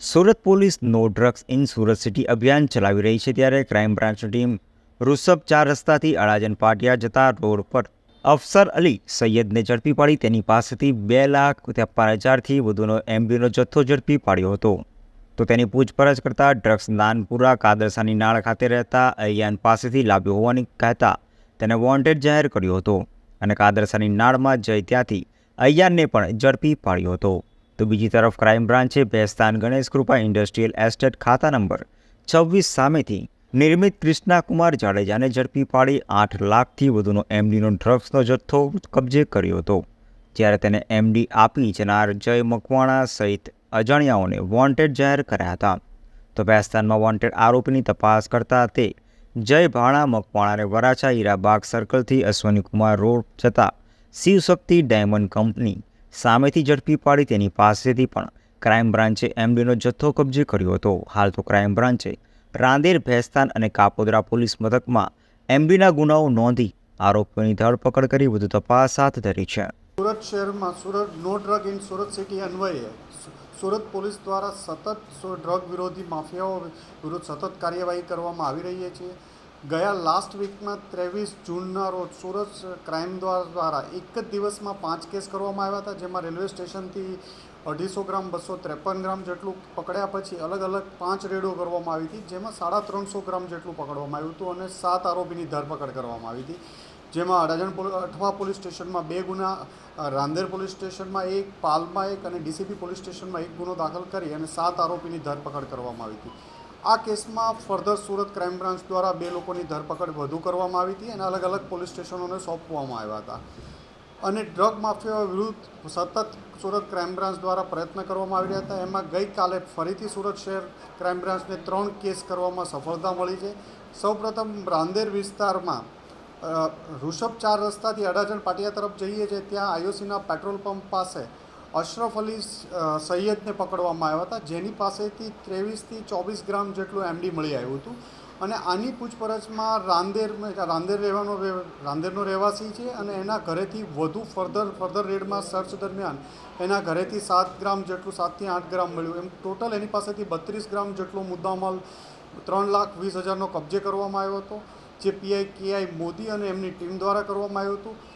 Surat police નો drugs in Surat city અભિયાન ચલાવી રહી છે ત્યારે ક્રાઇમ બ્રાન્ચની ટીમ ઋષભ ચાર રસ્તાથી અડાજન પાટિયા જતા રોડ પર અફસર અલી સૈયદને ઝડપી પાડી તેની પાસેથી બે લાખ ત્રેપન હજારથી વધુનો એમબીનો જથ્થો ઝડપી પાડ્યો હતો. તો તેની પૂછપરછ કરતાં ડ્રગ્સ નાનપુરા કાદરસાની નાળ ખાતે રહેતા અયાન પાસેથી લાવ્યો હોવાની કહેતા તેને વોન્ટેડ જાહેર કર્યો હતો અને કાદરસાની નાળમાં જઈ ત્યાંથી અયાનને પણ ઝડપી પાડ્યો હતો. તો બીજી તરફ ક્રાઇમ બ્રાન્ચે ભેસ્તાન ગણેશ કૃપા ઇન્ડસ્ટ્રીયલ એસ્ટેટ ખાતા નંબર છવ્વીસ સામેથી નિર્મિત કૃષ્ણાકુમાર જાડેજાને ઝડપી પાડી આઠ લાખથી વધુનો એમડીનો ડ્રગ્સનો જથ્થો કબજે કર્યો હતો. જ્યારે તેને એમડી આપી જનાર જય મકવાણા સહિત અજાણ્યાઓને વોન્ટેડ જાહેર કર્યા હતા. તો ભેસ્તાનમાં વોન્ટેડ આરોપીની તપાસ કરતા તે જય ભાણા મકવાણાને વરાછા હીરાબાગ સર્કલથી અશ્વનીકુમાર રોડ જતા શિવશક્તિ ડાયમંડ કંપની સામેથી ઝડપી પાડી તેની પાસેથી પણ ક્રાઇમ બ્રાન્ચે એમડીનો જથ્થો કબજે કર્યો હતો. હાલ તો ક્રાઇમ બ્રાન્ચે રાંદેર, ભેસ્તાન અને કાપોદરા પોલીસ મથકમાં એમડીના ગુનાઓ નોંધી આરોપીઓની ધરપકડ કરી વધુ તપાસ હાથ ધરી છે. સુરત શહેરમાં સુરત નો ડ્રગ ઇન સુરત સિટી અન્વયે સુરત પોલીસ દ્વારા સતત ડ્રગ વિરોધી માફિયાઓ વિરુદ્ધ સતત કાર્યવાહી કરવામાં આવી રહી છે. ગયા લાસ્ટ વીકમાં ત્રેવીસ જૂનના રોજ સુરત ક્રાઇમ દ્વારા એક જ દિવસમાં પાંચ કેસ કરવામાં આવ્યા હતા, જેમાં રેલવે સ્ટેશનથી અઢીસો ગ્રામ, બસો ત્રેપન ગ્રામ જેટલું પકડ્યા પછી અલગ અલગ પાંચ રેડો કરવામાં આવી હતી, જેમાં સાડા ત્રણસો ગ્રામ જેટલું પકડવામાં આવ્યું હતું અને સાત આરોપીની ધરપકડ કરવામાં આવી હતી. જેમાં અડાજણ અઠવા પોલીસ સ્ટેશનમાં બે ગુના રાંદેર પોલીસ સ્ટેશનમાં એક, પાલમાં એક અને ડીસીપી પોલીસ સ્ટેશનમાં એક ગુનો દાખલ કરી અને સાત આરોપીની ધરપકડ કરવામાં આવી હતી. આ કેસમાં ફર્ધર સુરત ક્રાઇમ બ્રાન્ચ દ્વારા બે લોકોની ધરપકડ વધુ કરવામાં આવી હતી અને અલગ અલગ પોલીસ સ્ટેશનોને સોંપવામાં આવ્યા હતા. અને ડ્રગ માફિયા વિરુદ્ધ સતત સુરત ક્રાઇમ બ્રાન્ચ દ્વારા પ્રયત્ન કરવામાં આવી રહ્યા હતા. એમાં ગઈકાલે ફરીથી સુરત શહેર ક્રાઇમ બ્રાન્ચને ત્રણ કેસ કરવામાં સફળતા મળી છે. સૌપ્રથમ રાંદેર વિસ્તારમાં ઋષભ ચાર રસ્તાથી અડાજણ પાટિયા તરફ જઈએ છીએ ત્યાં આઈઓસીના પેટ્રોલ પંપ પાસે અશરફ અલી સૈયદને પકડવામાં આવ્યા હતા, જેની પાસેથી ત્રેવીસથી ચોવીસ ગ્રામ જેટલું એમડી મળી આવ્યું હતું. અને આની પૂછપરછમાં રાંદેર રાંદેર રહેવાનો રહે- રાંદેરનો રહેવાસી છે અને એના ઘરેથી વધુ ફર્ધર ફર્ધર રેડમાં સર્ચ દરમિયાન એના ઘરેથી સાત ગ્રામ જેટલું, સાતથી આઠ ગ્રામ મળ્યું. એમ ટોટલ એની પાસેથી બત્રીસ ગ્રામ જેટલો મુદ્દામાલ ત્રણ લાખ વીસ હજારનો કબજે કરવામાં આવ્યો હતો, જે પીઆઈ કેઆઈ મોદી અને એમની ટીમ દ્વારા કરવામાં આવ્યું હતું.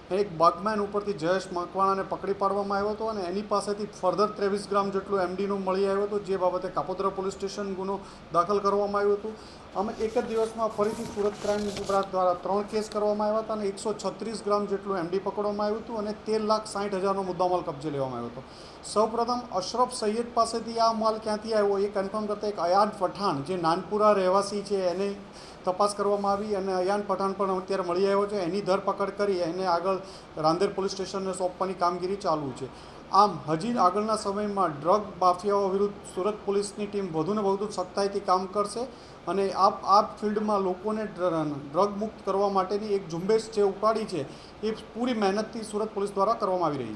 એક બગમેન ઉપરથી જયેશ મકવાણાને પકડી પાડવામાં આવ્યો હતો અને એની પાસેથી ફર્ધર ત્રેવીસ ગ્રામ જેટલું એમડીનું મળી આવ્યો હતો, જે બાબતે કાપોદ્રા પોલીસ સ્ટેશન ગુનો દાખલ કરવામાં આવ્યો હતો. અમે એક જ દિવસમાં ફરીથી સુરત ક્રાઇમ બ્રાન્ચ દ્વારા ત્રણ કેસ કરવામાં આવ્યા હતા અને એકસો છત્રીસ ગ્રામ જેટલું એમડી પકડવામાં આવ્યું હતું અને તેર લાખ સાઠ હજારનો મુદ્દામાલ કબજે લેવામાં આવ્યો હતો. સૌપ્રથમ અશરફ સૈયદ પાસેથી આ માલ ક્યાંથી આવ્યો એ કન્ફર્મ કરતા એક અયાદ પઠાણ, જે નાનપુરા રહેવાસી છે, એને તપાસ કરવામાં આવી અને અયાન પઠાણ પણ અત્યારે મળી આવ્યો છે. એની ધરપકડ કરી એને આગળ રાંદેર પોલીસ સ્ટેશનને સોંપવાની કામગીરી ચાલુ છે. આમ, હજી આગળના સમયમાં ડ્રગ માફિયાઓ વિરુદ્ધ સુરત પોલીસની ટીમ વધુને વધુ સખ્તાઈથી કામ કરશે અને આ આ ફિલ્ડમાં લોકોને ડ્રગ મુક્ત કરવા માટેની એક ઝુંબેશ જે ઉપાડી છે, એ પૂરી મહેનતથી સુરત પોલીસ દ્વારા કરવામાં આવી રહી છે.